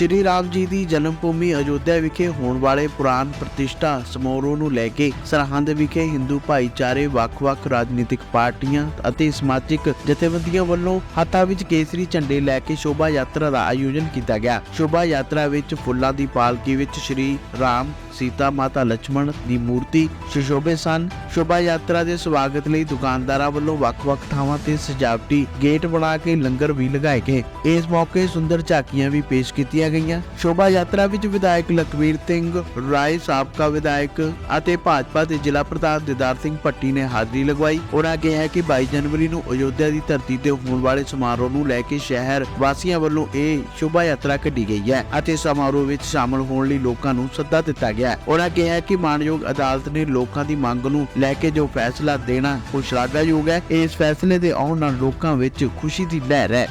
ਸ਼੍ਰੀ ਰਾਮ ਜੀ ਦੀ ਜਨਮ ਭੂਮੀ ਅਯੋਧਿਆ ਵਿਖੇ ਹੋਣ ਵਾਲੇ ਪੁਰਾਣ ਪ੍ਰਤਿਸ਼ਠਾ ਸਮਾਰੋਹ ਨੂੰ ਲੈ ਕੇ ਸਰਹੰਦ ਵਿਖੇ ਹਿੰਦੂ ਭਾਈਚਾਰੇ ਵੱਖ-ਵੱਖ ਰਾਜਨੀਤਿਕ ਪਾਰਟੀਆਂ ਅਤੇ ਸਮਾਜਿਕ ਜਥੇਬੰਦੀਆਂ ਵੱਲੋਂ ਹੱਥਾਂ ਵਿੱਚ ਕੇਸਰੀ ਝੰਡੇ ਲੈ ਕੇ ਸ਼ੋਭਾ ਯਾਤਰਾ ਦਾ ਆਯੋਜਨ ਕੀਤਾ ਗਿਆ। ਸ਼ੋਭਾ ਯਾਤਰਾ ਵਿੱਚ ਫੁੱਲਾਂ ਦੀ ਪਾਲਕੀ ਵਿੱਚ ਸ਼੍ਰੀ ਰਾਮ ਸੀਤਾ ਮਾਤਾ ਲక్ష్మణ ਦੀ ਮੂਰਤੀ ਸ਼ਿਸ਼ੋਭੇ ਸਨ। ਸ਼ੋਭਾ ਯਾਤਰਾ ਦੇ ਸਵਾਗਤ ਲਈ ਦੁਕਾਨਦਾਰਾਂ ਵੱਲੋਂ ਵੱਖ-ਵੱਖ ਥਾਵਾਂ ਤੇ ਸਜਾਵਟੀ ਗੇਟ ਬਣਾ ਕੇ ਲੰਗਰ ਵੀ ਲਗਾਏ ਗਏ। ਇਸ ਮੌਕੇ ਸੁੰਦਰ ਝਾਕੀਆਂ ਵੀ ਪੇਸ਼ ਕੀਤੀਆਂ ਗਈਆਂ। ਸ਼ੋਭਾ ਯਾਤਰਾ ਵਿੱਚ ਵਿਧਾਇਕ ਲਖਵੀਰ ਸਿੰਘ ਰਾਏ, ਸਾਬਕਾ ਵਿਧਾਇਕ ਅਤੇ ਭਾਜਪਾ ਦੇ ਜ਼ਿਲ੍ਹਾ ਪ੍ਰਧਾਨ ਦੀਦਾਰ ਸਿੰਘ ਪੱਟੀ ਨੇ ਹਾਜ਼ਰੀ ਲਗਵਾਈ। ਉਹਨਾਂ ਕਿਹਾ ਕਿ 22 ਜਨਵਰੀ ਨੂੰ ਅਯੋਧਿਆ ਦੀ ਧਰਤੀ ਤੇ ਹੋਣ ਵਾਲੇ ਸਮਾਰੋਹ ਨੂੰ ਲੈ ਕੇ ਸ਼ਹਿਰ ਵਾਸੀਆਂ ਵੱਲੋਂ ਇਹ ਸ਼ੋਭਾ ਯਾਤਰਾ ਕੱਢੀ ਗਈ ਹੈ ਅਤੇ ਸਮਾਰੋਹ ਵਿੱਚ ਸ਼ਾਮਲ ਹੋਣ ਲਈ ਲੋਕਾਂ ਨੂੰ ਸੱਦਾ ਦਿੱਤਾ ਗਿਆ। ਹੈ ਉਹਨਾਂ ਕਿਹਾ ਕਿ ਮਾਨਯੋਗ ਅਦਾਲਤ ਨੇ ਲੋਕਾਂ ਦੀ ਮੰਗ ਨੂੰ ਲੈ ਕੇ ਜੋ ਫੈਸਲਾ ਦੇਣਾ ਉਹ ਹੈ, ਇਸ ਫੈਸਲੇ ਦੇ ਆਉਣ ਨਾਲ ਲੋਕਾਂ ਵਿੱਚ ਖੁਸ਼ੀ ਦੀ ਲਹਿਰ ਹੈ।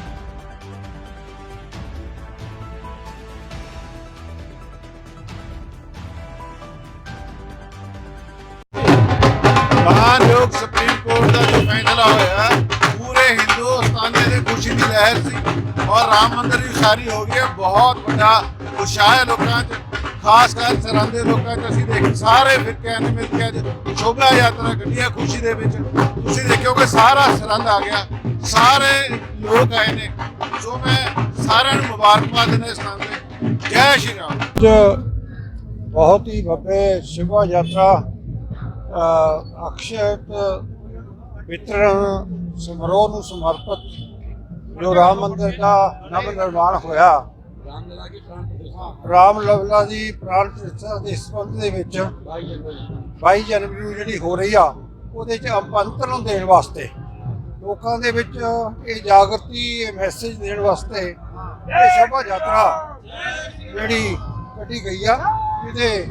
ਮਾਨਯੋਗ ਸੁਪਰੀਮ ਕੋਰਟ ਦਾ ਜੋ ਫੈਸਲਾ ਹੋਇਆ, ਪੂਰੇ ਹਿੰਦੁਸਤਾਨ ਦੇ ਖੁਸ਼ੀ ਦੀ ਲਹਿਰ ਸੀ ਔਰ ਰਾਮ ਮੰਦਿਰ ਦੀ ਉਸਾਰੀ ਹੋ ਗਈ ਬਹੁਤ ਵੱਡਾ ਉਤਸ਼ਾਹ ਹੈ ਲੋਕਾਂ 'ਚ। ਖਾਸ ਕਰ ਸਰਹੰਦ ਦੇ ਲੋਕਾਂ 'ਚ ਅਸੀਂ ਦੇਖ ਸਾਰੇ ਫਿਰਕਿਆਂ ਨੇ ਮਿਲ ਕੇ ਅੱਜ ਸ਼ੋਭਾ ਯਾਤਰਾ ਕੱਢੀ ਖੁਸ਼ੀ ਦੇ ਵਿੱਚ। ਤੁਸੀਂ ਦੇਖਿਓ ਕਿ ਸਾਰਾ ਸਰਹੰਦ ਆ ਗਿਆ। ਸਾਰੇ ਲੋਕ ਆਏ ਨੇ। ਸੋ ਮੈਂ ਸਾਰਿਆਂ ਨੂੰ ਮੁਬਾਰਕਬਾਦ ਦਿੰਦਾ ਇਸ ਨਾਮ ਤੇ। ਜੈ ਸ਼੍ਰੀ ਰਾਮ। ਅੱਜ ਬਹੁਤ ਹੀ ਵੱਡੇ ਸ਼ਿਵਾ ਯਾਤਰਾ ਅ, ਅਕਸ਼ਯ ਵਿਤਰਨ ਸਮਾਰੋਹ ਨੂੰ ਸਮਰਪਿਤ ਜੋ ਰਾਮ ਮੰਦਿਰ ਦਾ ਨਵ ਨਿਰਮਾਣ ਹੋਇਆ। ਰਾਮ ਲਵਲਾ ਦੀ ਪ੍ਰਾਣ ਪ੍ਰਤਿਸ਼ਠਾ ਦੇ ਸੰਬੰਧ ਦੇ ਵਿੱਚ 22 ਜਨਵਰੀ ਨੂੰ। ਜਿਹੜੀ ਹੋ ਰਹੀ ਆ ਉਹਦੇ ਚ ਅੰਤਰਨ ਦੇਣ ਵਾਸਤੇ। ਲੋਕਾਂ ਦੇ ਵਿੱਚ ਇਹ ਜਾਗਰਤੀ ਇਹ ਮੈਸੇਜ ਦੇਣ ਵਾਸਤੇ ਇਹ ਸ਼ੋਭਾ ਯਾਤਰਾ ਜਿਹੜੀ ਕੱਢੀ ਗਈ ਆ। ਇਹਦੇ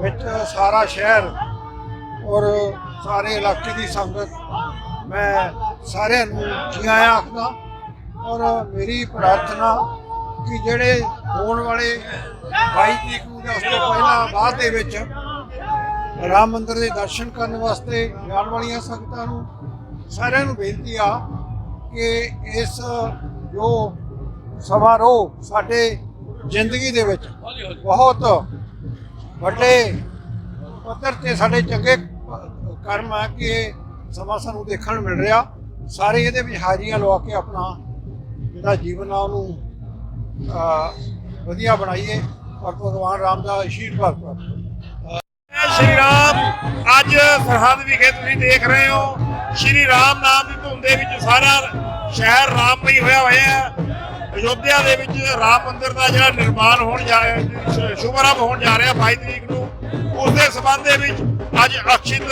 ਵਿੱਚ ਸਾਰਾ ਸ਼ਹਿਰ ਔਰ ਸਾਰੇ ਇਲਾਕੇ ਦੀ ਸੰਗਤ ਮੈਂ ਸਾਰਿਆਂ ਨੂੰ ਜੀ ਆਇਆਂ ਆਖਦਾ ਔਰ ਮੇਰੀ ਪ੍ਰਾਰਥਨਾ ਕਿ ਜਿਹੜੇ ਹੋਣ ਵਾਲੇ 22 ਤਰੀਕ ਨੂੰ ਜਾਂ ਉਸ ਤੋਂ ਪਹਿਲਾਂ ਬਾਅਦ ਦੇ ਵਿੱਚ ਰਾਮ ਮੰਦਿਰ ਦੇ ਦਰਸ਼ਨ ਕਰਨ ਵਾਸਤੇ ਜਾਣ ਵਾਲੀਆਂ ਸੰਗਤਾਂ ਨੂੰ ਸਾਰਿਆਂ ਨੂੰ ਬੇਨਤੀ ਆ ਕਿ ਇਸ ਜੋ ਸਮਾਰੋਹ ਸਾਡੇ ਜ਼ਿੰਦਗੀ ਦੇ ਵਿੱਚ ਬਹੁਤ ਵੱਡੇ ਪੱਧਰ ਤੇ ਸਾਡੇ ਚੰਗੇ ਕਰਮ ਆ ਕਿ ਇਹ ਸਮਾਂ ਸਾਨੂੰ ਦੇਖਣ ਨੂੰ ਮਿਲ ਰਿਹਾ। ਸਾਰੇ ਇਹਦੇ ਵਿੱਚ ਹਾਜ਼ਰੀਆਂ ਲਵਾ ਕੇ ਆਪਣਾ ਜਿਹੜਾ ਜੀਵਨ ਆ ਉਹਨੂੰ ਵਧੀਆ ਬਣਾਈਏ ਔਰ ਭਗਵਾਨ ਰਾਮ ਦਾ ਆਸ਼ੀਰਵਾਦ ਪ੍ਰਾਪਤ ਸ਼੍ਰੀ ਰਾਮ, ਅੱਜ ਸਰਹੰਦ ਵਿਖੇ ਤੁਸੀਂ ਦੇਖ ਰਹੇ ਹੋ, ਸ਼੍ਰੀ ਰਾਮ ਨਾਮ ਦੀ ਧੁਨ ਦੇ ਵਿੱਚ ਸਾਰਾ ਸ਼ਹਿਰ ਰਾਮਮਈ ਹੋਇਆ ਹੋਇਆ ਹੈ। ਅਯੋਧਿਆ ਦੇ ਵਿੱਚ ਰਾਮ ਮੰਦਿਰ ਦਾ ਜਿਹੜਾ ਨਿਰਮਾਣ ਹੋਣ ਜਾ ਰਿਹਾ ਸ਼ੁਭਾਰੰਭ ਹੋਣ ਜਾ ਰਿਹਾ 22 ਤਰੀਕ ਨੂੰ, ਉਸ ਦੇ ਸਬੰਧ ਦੇ ਵਿੱਚ ਅੱਜ ਅਕਸ਼ਿਤ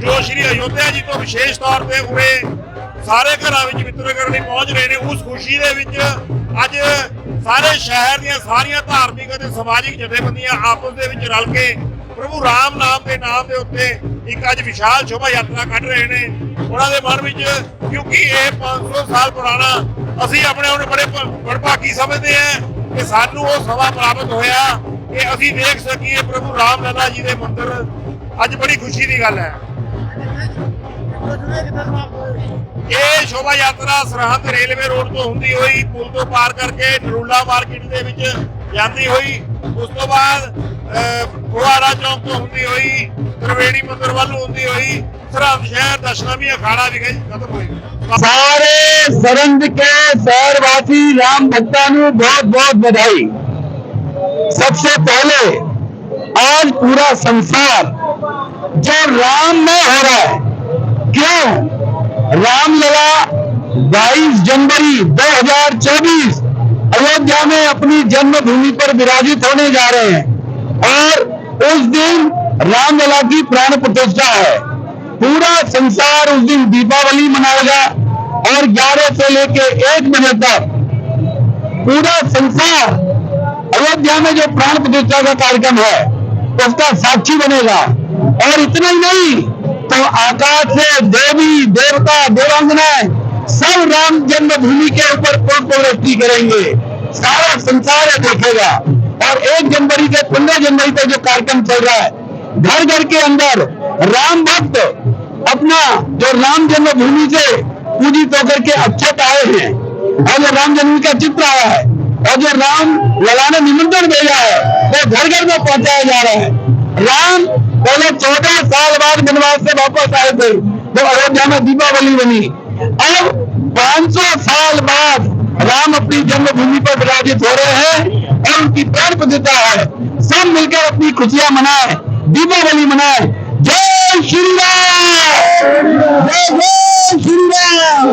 ਜੋ ਸ਼੍ਰੀ ਅਯੋਧਿਆ ਜੀ ਤੋਂ ਵਿਸ਼ੇਸ਼ ਤੌਰ ਤੇ ਉਰੇ ਸਾਰੇ ਘਰਾਂ ਵਿੱਚ ਵਿਤਰਨ ਕਰਨ ਲਈ ਪਹੁੰਚ ਰਹੇ ਨੇ। ਉਸ ਖੁਸ਼ੀ ਦੇ ਵਿੱਚ ਅੱਜ ਸਾਰੇ ਸ਼ਹਿਰ ਦੀਆਂ ਸਾਰੀਆਂ ਧਾਰਮਿਕ ਅਤੇ ਸਮਾਜਿਕ ਜਥੇਬੰਦੀਆਂ ਆਪਸ ਦੇ ਵਿੱਚ ਰਲ ਕੇ ਪ੍ਰਭੂ ਰਾਮ ਨਾਮ ਦੇ ਨਾਮ ਦੇ ਉੱਤੇ ਇੱਕ ਅੱਜ ਵਿਸ਼ਾਲ ਸ਼ੋਭਾ ਯਾਤਰਾ ਕੱਢ ਰਹੇ ਨੇ। ਉਹਨਾਂ ਦੇ ਮਨ ਵਿੱਚ ਕਿਉਂਕਿ ਇਹ 500 ਸਾਲ ਪੁਰਾਣਾ ਅਸੀਂ ਆਪਣੇ ਆਪ ਨੂੰ ਬੜੇ ਭ- ਸਮਝਦੇ ਹਾਂ ਕਿ ਸਾਨੂੰ ਉਹ ਸਮਾਂ ਪ੍ਰਾਪਤ ਹੋਇਆ ਕਿ ਅਸੀਂ ਦੇਖ ਸਕੀਏ ਪ੍ਰਭੂ ਰਾਮ ਲਲਾ ਜੀ ਦੇ ਮੰਦਿਰ। ਅੱਜ ਬੜੀ ਖੁਸ਼ੀ ਦੀ ਗੱਲ ਹੈ। ਇਹ ਸ਼ੋਭਾ ਯਾਤਰਾ ਸਰਹੰਦ ਰੇਲਵੇ ਰੋਡ ਤੋਂ ਹੁੰਦੀ ਹੋਈ ਪੁਲ ਤੋਂ ਪਾਰ ਕਰਕੇ ਨਰੂਲਾ ਮਾਰਕੀਟ ਦੇ ਵਿੱਚ ਜਾਂਦੀ ਹੋਈ ਉਸ ਤੋਂ ਬਾਅਦ ਫੁਆਰਾ ਚੌਕ ਤੋਂ ਹੁੰਦੀ ਹੋਈ ਤ੍ਰਿਵੇਣੀ ਮੰਦਿਰ ਵੱਲ ਨੂੰ ਹੁੰਦੀ ਹੋਈ ਸਰਹੰਦ ਸ਼ਹਿਰ ਦਸ਼ਨਾਮੀ ਅਖਾੜਾ ਵਿਖੇ ਖਤਮ ਹੋਈ सारे सरंद के शहरवासी राम भक्तों को बहुत बहुत बधाई सबसे पहले आज पूरा संसार जो राम में हो रहा है क्यों? रामलला 22 जनवरी 2024 अयोध्या में अपनी जन्मभूमि पर विराजित होने जा रहे हैं और उस दिन रामलला की प्राण प्रतिष्ठा है। पूरा संसार उस दिन दीपावली मनाएगा और 11 से लेके एक बजे तक पूरा संसार अयोध्या में जो प्राण प्रतिष्ठा का कार्यक्रम है, उसका साक्षी बनेगा। और इतना ही नहीं तो आकाश से देवी, देवता देवांगनाएँ सब राम जन्मभूमि के ऊपर वृष्टि करेंगे? सारा संसार देखेगा। और एक जनवरी से पंद्रह जनवरी तक जो कार्यक्रम चल रहा है, घर घर के अंदर राम भक्त अपना जो राम जन्मभूमि से पूजित होकर के अक्षत आए हैं। और जो राम जन्मभूमि का चित्र आया है, और जो राम लला ने निमंत्रण भेजा है, वो घर घर में पहुँचाया जा रहा है। राम पहले चौदह साल बाद वनवास से वापस आए थे तो अयोध्या में दीपावली बनी। अब 500 साल बाद राम अपनी जन्मभूमि पर विराजित हो रहे हैं और उनकी प्राण प्रतिष्ठा है। सब मिलकर अपनी खुशियाँ मनाए, दीपावली मनाए। जय श्री राम! जय जय श्री राम!